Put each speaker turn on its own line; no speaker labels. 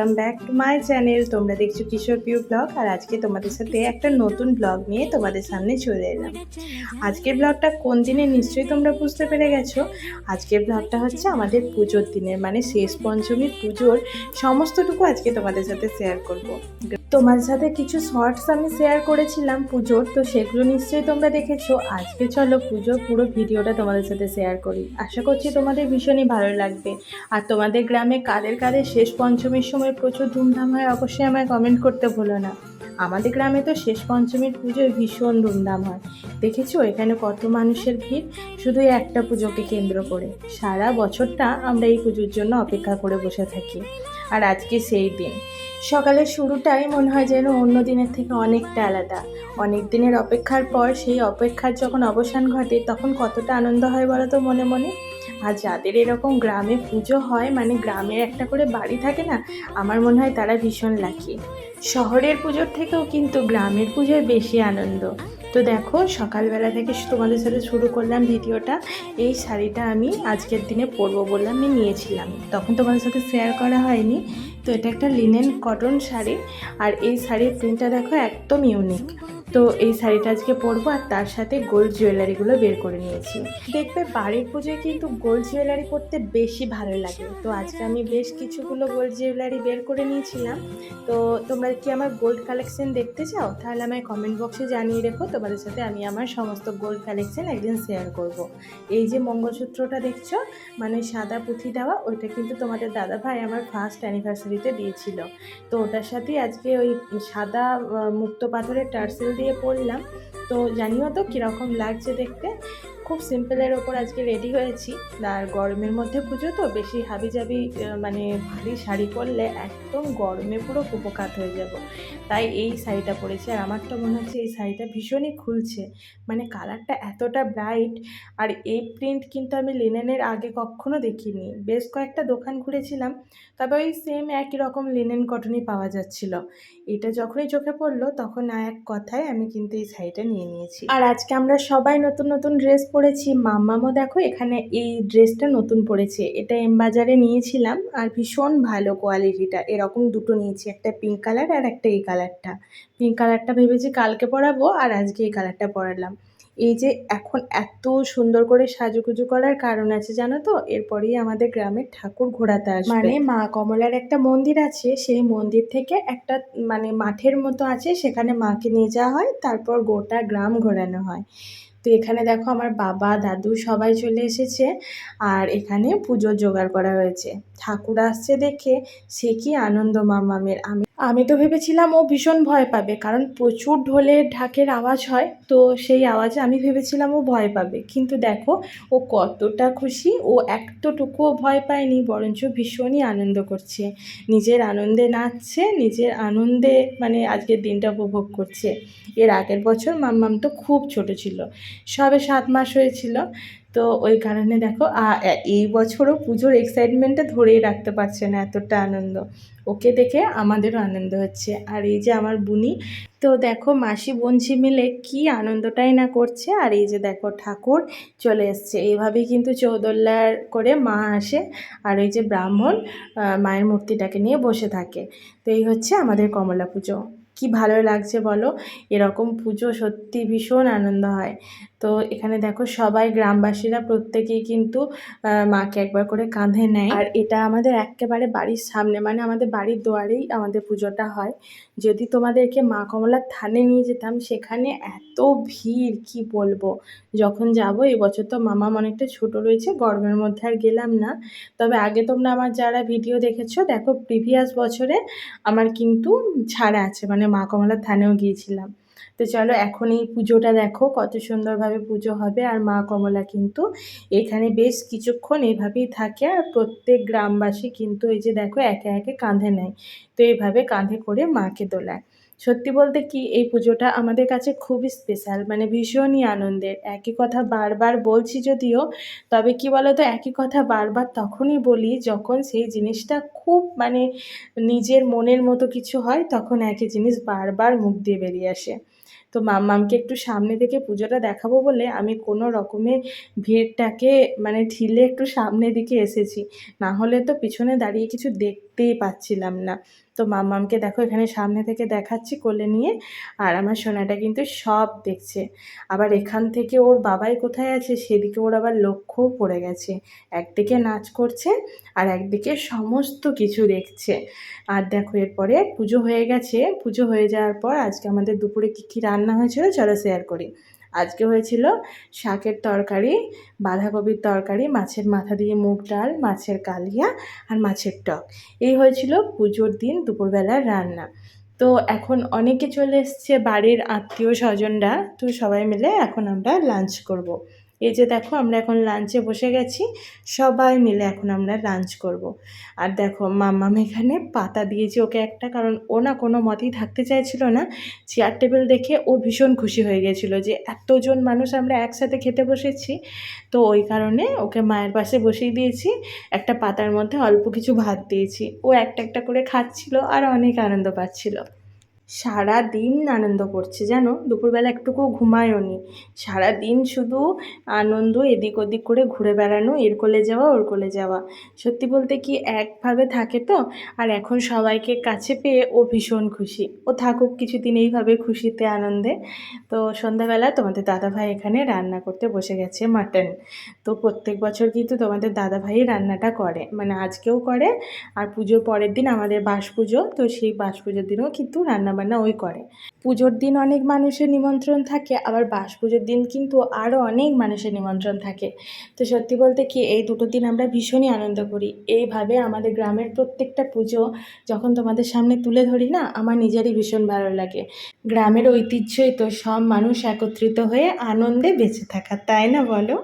Welcome back to my channel তোমরা দেখছ কিশোর Piu blog, আর আজকে তোমাদের সাথে একটা নতুন ব্লগ নিয়ে তোমাদের সামনে চলে এলাম। আজকের ব্লগটা কোন দিনে নিশ্চয়ই তোমরা বুঝতে পেরে গেছো? আজকের ব্লগটা হচ্ছে আমাদের পুজোর দিনের মানে শেষ পঞ্চমীর পুজোর সমস্তটুকু আজকে তোমাদের সাথে শেয়ার করব। তোমাদের সাথে কিছু শর্টস আমি শেয়ার করেছিলাম পুজোর, তো সেগুলো নিশ্চয়ই তোমরা দেখেছ। আজকে চলো পুজোর পুরো ভিডিওটা তোমাদের সাথে শেয়ার করি। আশা করছি তোমাদের ভীষণই ভালো লাগবে। আর তোমাদের গ্রামে কাদের কাদের শেষ পঞ্চমীর সময় প্রচুর ধুমধাম হয়, অবশ্যই আমায় কমেন্ট করতে ভুলো না। আমাদের গ্রামে তো শেষ পঞ্চমীর পুজোয় ভীষণ ধুমধাম হয়। দেখেছ? এখানে কত মানুষের ভিড়? শুধু একটা পুজোকে কেন্দ্র করে। সারা বছরটা আমরা এই পুজোর জন্য অপেক্ষা করে বসে থাকি। আর আজকে সেই দিন। সকালের শুরুটাই মনে হয় যেন অন্য দিনের থেকে অনেকটা আলাদা। অনেক দিনের অপেক্ষার পর সেই অপেক্ষার যখন অবসান ঘটে, তখন কতটা আনন্দ হয় বলো তো মনে মনে? আর যাদের এরকম গ্রামে পুজো হয় মানে গ্রামের একটা করে বাড়ি থাকে না, আমার মনে হয় তারা ভীষণ লাকি শহরের পুজোর থেকেও কিন্তু গ্রামের পুজোয় বেশি আনন্দ। তো দেখো, সকালবেলা থেকে তোমাদের সাথে শুরু করলাম ভিডিওটা। এই শাড়িটা আমি আজকের দিনে পরবো বলে আমি নিয়েছিলাম। তখন তোমাদের সাথে শেয়ার করা হয়নি। তো এটা একটা লিনেন কটন শাড়ি। আর এই শাড়ির প্রিন্টটা দেখো একদম ইউনিক তো এই শাড়িটা আজকে পরবো আর তার সাথে গোল্ড জুয়েলারিগুলো বের করে নিয়েছি। দেখবে বাড়ির পুজোয় কিন্তু গোল্ড জুয়েলারি পরতে বেশি ভালো লাগে। তো আজকে আমি বেশ কিছুগুলো গোল্ড জুয়েলারি বের করে নিয়েছিলাম। তো তোমরা কি আমার গোল্ড কালেকশন দেখতে চাও? তাহলে আমায় কমেন্ট বক্সে জানিয়ে রেখো। তোমাদের সাথে আমি আমার সমস্ত গোল্ড কালেকশন একদিন শেয়ার করব। এই যে মঙ্গলসূত্রটা দেখছ মানে সাদা পুঁথি দেওয়া, ওইটা কিন্তু তোমাদের দাদা ভাই আমার ফার্স্ট অ্যানিভার্সারিতে দিয়েছিল। তো ওটার সাথেই আজকে ওই সাদা মুক্ত পাথরের টার্সেল দিয়ে পড়লাম। তো জানিও তো কীরকম লাগছে দেখতে? খুব সিম্পলের ওপর আজকে রেডি হয়েছি। আর গরমের মধ্যে পুজো তো, বেশি হাবি জাবি মানে ভারী শাড়ি পরলে একদম গরমে পুরো কুপকাত হয়ে যাব। তাই এই শাড়িটা পরেছি। আর আমার তো মনে হচ্ছে এই শাড়িটা ভীষণই খুলছে। মানে কালারটা এতটা ব্রাইট আর এই প্রিন্ট কিন্তু আমি লিনেনের আগে কখনো দেখিনি। বেশ কয়েকটা দোকান ঘুরেছিলাম, তবে ওই সেম একই রকম লিনেন কটনই পাওয়া যাচ্ছিল। এটা যখনই চোখে পড়ল, তখন এক কথায় আমি কিন্তু এই শাড়িটা নিয়ে নিয়েছি। আর আজকে আমরা সবাই নতুন নতুন ড্রেস পরেছি মাম্মামও দেখো এখানে এই ড্রেসটা নতুন পরেছে এটা এম বাজারে নিয়েছিলাম আর ভীষণ ভালো কোয়ালিটিটা এরকম দুটো নিয়েছি, একটা পিঙ্ক কালার আর একটা এই কালারটা পিঙ্ক কালারটা ভেবেছি কালকে পরাবো আর আজকে এই কালারটা পরালাম। এই যে এখন এত সুন্দর করে সাজুগুজু করার কারণ আছে জানো তো? এরপরেই আমাদের গ্রামের ঠাকুর ঘোরাতে আসবে। মানে মা কমলার একটা মন্দির আছে, সেই মন্দির থেকে একটা মানে মাঠের মতো আছে, সেখানে মাকে নিয়ে যাওয়া হয়, তারপর গোটা গ্রাম ঘোরানো হয়। তো এখানে দেখো আমার বাবা, দাদু সবাই চলে এসেছে আর এখানে পুজোর জোগাড় করা হয়েছে। ঠাকুর আসছে দেখে, সে কি আনন্দ মামামের। আমি আমি তো ভেবেছিলাম ও ভীষণ ভয় পাবে, কারণ প্রচুর ঢোলের ঢাকের আওয়াজ হয়, তো সেই আওয়াজে আমি ভেবেছিলাম ও ভয় পাবে। কিন্তু দেখো, ও কতটা খুশি, ও একটুটুকুও ভয় পায়নি, বরঞ্চ ভীষণই আনন্দ করছে। নিজের আনন্দে নাচছে, নিজের আনন্দে মানে আজকের দিনটা উপভোগ করছে। এর আগের বছর মাম্মাম তো খুব ছোট ছিল, সবে সাত মাস হয়েছিল তো ওই কারণে দেখো এই বছরও পুজোর এক্সাইটমেন্টটা ধরেই রাখতে পারছে না এতটা আনন্দ। ওকে দেখে আমাদেরও আনন্দ হচ্ছে। আর এই যে আমার বুনি, তো দেখো মাসি বঞ্চি মিলে কি আনন্দটাই না করছে। আর এই যে দেখো ঠাকুর চলে এসছে। এইভাবেই কিন্তু চৌদোল্লার করে মা আসে। আর এই যে ব্রাহ্মণ মায়ের মূর্তিটাকে নিয়ে বসে থাকে। তো এই হচ্ছে আমাদের কমলা পুজো। কি ভালো লাগছে বলো? এরকম পুজো সত্যি ভীষণ আনন্দ হয়। তো এখানে দেখো সবাই গ্রামবাসীরা প্রত্যেকেই কিন্তু মাকে একবার করে কাঁধে নেয়। আর এটা আমাদের একেবারে বাড়ির সামনে মানে আমাদের বাড়ির দুয়ারেই আমাদের পুজোটা হয়। যদি তোমাদেরকে মা কমলার থানে নিয়ে যেতাম, সেখানে এত ভিড়, কি বলব? যখন যাব, এবছর তো মামা অনেকটা ছোট রয়েছে, গরমের মধ্যে আর গেলাম না। তবে আগে তোমরা আমার যারা ভিডিও দেখেছ, দেখো প্রিভিয়াস বছরে আমার কিন্তু ছাড়া আছে মানে মা কমলার থানেও গিয়েছিলাম। তো চলো এখন এই পুজোটা দেখো, কত সুন্দরভাবে পুজো হবে। আর মা কমলা কিন্তু এখানে বেশ কিছুক্ষণ এইভাবেই থাকে আর প্রত্যেক গ্রামবাসী কিন্তু এই যে দেখো একে একে কাঁধে নেয়। তো এইভাবে কাঁধে করে মাকে দোলায় সত্যি বলতে কি, এই পুজোটা আমাদের কাছে খুবই স্পেশাল মানে ভীষণই আনন্দের। একই কথা বারবার বলছি যদিও, তবে কি বলতো, একই কথা বারবার তখনই বলি যখন সেই জিনিসটা খুব মানে নিজের মনের মতো কিছু হয়, তখন একই জিনিস বারবার মুখ দিয়ে বেরিয়ে আসে। তো মাম্মামকে একটু সামনে থেকে পুজোটা দেখাবো বলে আমি কোনো রকমে ভিড়টাকে মানে ঢিলে একটু সামনে দিকে এসেছি। না হলে তো পিছনে দাঁড়িয়ে কিছু দেখতে দেখতেই পাচ্ছিলাম না। তো মামামকে দেখো এখানে সামনে থেকে দেখাচ্ছি কোলে নিয়ে। আর আমার সোনাটা কিন্তু সব দেখছে। আবার এখান থেকে ওর বাবাই কোথায় আছে সেদিকে ওর আবার লক্ষ্যও পড়ে গেছে। একদিকে নাচ করছে আর একদিকে সমস্ত কিছু দেখছে। আর দেখো এরপরে পুজো হয়ে গেছে। পুজো হয়ে যাওয়ার পর আজকে আমাদের দুপুরে কী কী রান্না হয়েছিল চলো শেয়ার করি। আজকে হয়েছিল শাকের তরকারি, বাঁধাকপির তরকারি, মাছের মাথা দিয়ে মুগ ডাল, মাছের কালিয়া আর মাছের টক। এই হয়েছিল পুজোর দিন দুপুরবেলার রান্না। তো এখন অনেকে চলে এসছে বাড়ির আত্মীয় স্বজনরা তো সবাই মিলে এখন আমরা লাঞ্চ করব। এই যে দেখো, আমরা এখন লাঞ্চে বসে গেছি। সবাই মিলে এখন আমরা লাঞ্চ করব। আর দেখো, মাম্মাম এখানে পাতা দিয়েছি ওকে একটা, কারণ ও না কোনো মতেই থাকতে চাইছিল না। চেয়ার টেবিল দেখে ও ভীষণ খুশি হয়ে গেছিল যে এতজন মানুষ আমরা একসাথে খেতে বসেছি। তো ওই কারণে ওকে মায়ের পাশে বসিয়ে দিয়েছি। একটা পাতার মধ্যে অল্প কিছু ভাত দিয়েছি। ও একটা একটা করে খাচ্ছিল আর অনেক আনন্দ পাচ্ছিল। সারা দিন আনন্দ করছে, জানো? দুপুরবেলা একটুকু ঘুমায়ও নি। সারা দিন শুধু আনন্দ, এদিক ওদিক করে ঘুরে বেড়ানো, এর কোলে যাওয়া, ওর কোলে যাওয়া। সত্যি বলতে কি একভাবে থাকে তো? আর এখন সবাইকে কাছে পেয়ে ও ভীষণ খুশি। ও থাকুক কিছুদিন এইভাবে খুশিতে, আনন্দে। তো সন্ধ্যাবেলা তোমাদের দাদাভাই এখানে রান্না করতে বসে গেছে মাটন। তো প্রত্যেক বছর কিন্তু তোমাদের দাদাভাই রান্নাটা করে। মানে আজকেও করে, আর পুজোর পরের দিন আমাদের বাস পুজো তো সেই বাস পুজোর দিনও কিন্তু রান্নাবান্না ওই করে। পুজোর দিন অনেক মানুষের নিমন্ত্রণ থাকে, আবার বাস পুজোর দিন কিন্তু আরও অনেক মানুষের নিমন্ত্রণ থাকে। তো সত্যি বলতে কি, এই দুটো দিন আমরা ভীষণই আনন্দ করি। এইভাবে আমাদের গ্রামের প্রত্যেকটা পুজো যখন তোমাদের সামনে তুলে ধরি না, আমার নিজেরই ভীষণ ভালো লাগে। গ্রামের ঐতিহ্যই তো, সব মানুষ একত্রিত হয়ে আনন্দে বেঁচে থাকা, তাই না বলো?